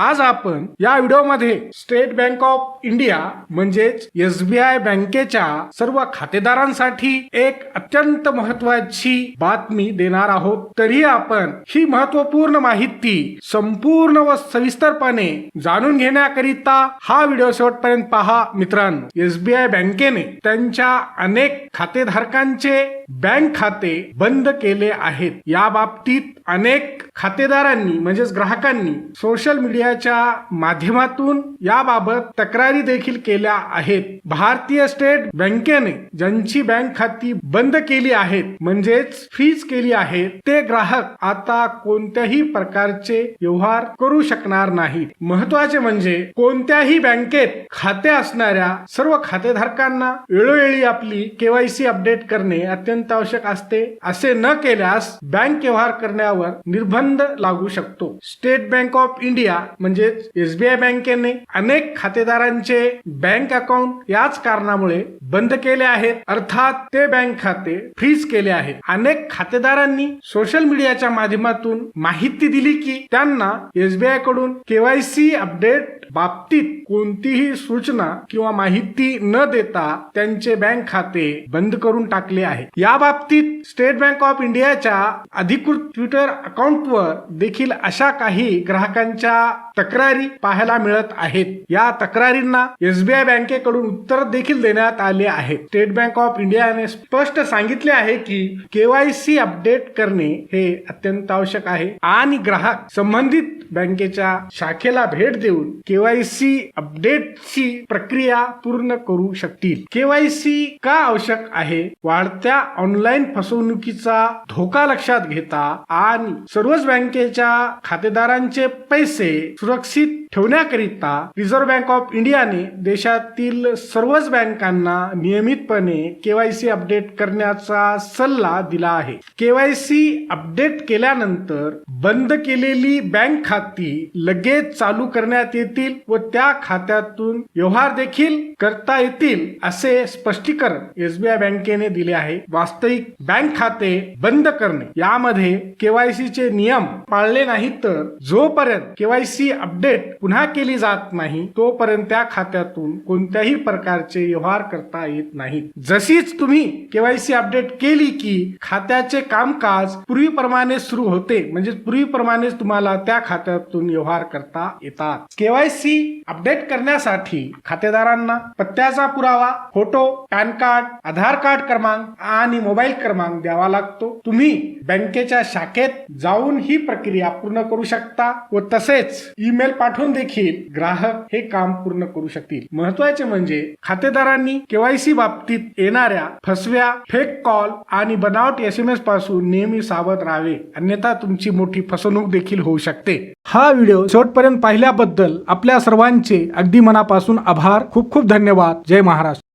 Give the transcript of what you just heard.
आज आपण या व्हिडिओमध्ये स्टेट बँक ऑफ इंडिया म्हणजेच एसबीआय बँकेच्या सर्व खातेदारांसाठी एक अत्यंत महत्वाची बातमी देणार आहोत. तरी आपण ही महत्त्वपूर्ण माहिती संपूर्ण व सविस्तरपणे जाणून घेण्याकरिता हा व्हिडिओ शेवटपर्यंत पहा. मित्रांनो एसबीआय बँकेने त्यांच्या अनेक खातेधारकांचे बँक खाते बंद केले आहेत. या बाबतीत अनेक खातेदारांनी म्हणजेच ग्राहकांनी सोशल मीडियाच्या माध्यमातून याबाबत तक्रारी देखील केल्या आहेत. भारतीय स्टेट बँकेने ज्यांची बँक खाती बंद केली आहेत म्हणजेच फ्रीज केली आहेत ते ग्राहक आता कोणत्याही प्रकारचे व्यवहार करू शकणार नाहीत. महत्त्वाचे म्हणजे कोणत्याही बँकेत खाते असणाऱ्या सर्व खातेधारकांना वेळोवेळी आपली केवायसी अपडेट करणे अत्यंत आवश्यक असते. असे न केल्यास बँक व्यवहार करण्यावर निर्बंध लागू शकतो. स्टेट बँक ऑफ इंडिया म्हणजेच एसबीआय बँकेने अनेक खातेदारांचे बँक अकाउंट याच कारणामुळे बंद केले आहेत. अर्थात ते बँक खाते फ्रीज केले आहेत. अनेक खातेदारांनी सोशल मीडियाच्या माध्यमातून माहिती दिली की त्यांना एसबीआयकडून केवायसी अपडेट बाबतीत कोणतीही सूचना किंवा माहिती न देता त्यांचे बँक खाते बंद करून टाकले आहे. या बाबतीत स्टेट बँक ऑफ इंडियाच्या अधिकृत ट्विटर अकाउंटवर देखील अशा काही ग्राहकांच्या तक्रारी पाहायला मिळत आहेत. या तक्रारींना एसबीआय बँकेकडून उत्तर देखील देण्यात आले आहे. स्टेट बँक ऑफ इंडियाने स्पष्ट सांगितले आहे की केवायसी अपडेट करणे हे अत्यंत आवश्यक आहे आणि ग्राहक संबंधित बँकेच्या शाखेला भेट देऊन केवायसी अपडेटची प्रक्रिया पूर्ण करू शकतील. केवायसी का आवश्यक आहे? वाढत्या ऑनलाईन फसवणुकीचा धोका लक्षात घेता आणि सर्वच बँकेच्या खातेदारांचे पैसे सुरक्षित ठेवण्याकरिता रिझर्व्ह बँक ऑफ इंडियाने देशातील सर्वच बँकांना नियमितपणे केवायसी अपडेट करण्याचा सल्ला दिला आहे. केवायसी अपडेट केल्यानंतर बंद केलेली बँक खाती लगेच चालू करण्यात येतील व त्या खात्यातून व्यवहार देखील करता येतील असे स्पष्टीकरण एसबीआय बँकेने दिले आहे. वास्तविक बँक खाते बंद करणे यामध्ये केवायसीचे नियम पाळले नाही तर जोपर्यंत केवायसी अपडेट पुन्हा केली जात नाही तोपर्यंत त्या खात्यातून कोणत्याही प्रकारचे व्यवहार करता येत नाहीत. जशीच तुम्ही केवायसी अपडेट केली की खात्याचे कामकाज पूर्वीप्रमाणे सुरू होते म्हणजे पूर्वीप्रमाणे तुम्हाला त्या खात्यातून व्यवहार करता येतात. केवायसी अपडेट करण्यासाठी खातेदारांना पत्त्याचा पुरावा photo PAN card Aadhaar card क्रमांक आणि मोबाईल क्रमांक द्यावा लागतो. तुम्ही बँकेच्या शाखेत जाऊन ही प्रक्रिया पूर्ण करू शकता व तसेच ईमेल पाठवून देखील ग्राहक हे काम पूर्ण करू शकतील. महत्त्वाचे म्हणजे खातेदारांनी केवायसी बाबतीत येणाऱ्या फसव्या फेक कॉल आणि बनावट एस एम एसपासून नेहमी सावध राहावे. अन्यथा तुमची मोठी फसवणूक देखील होऊ शकते. हा व्हिडिओ शेवटपर्यंत पाहिल्याबद्दल आपल्या सर्वांचे अगदी मनापासून आभार. खूप खूप धन्यवाद. जय महाराष्ट्र.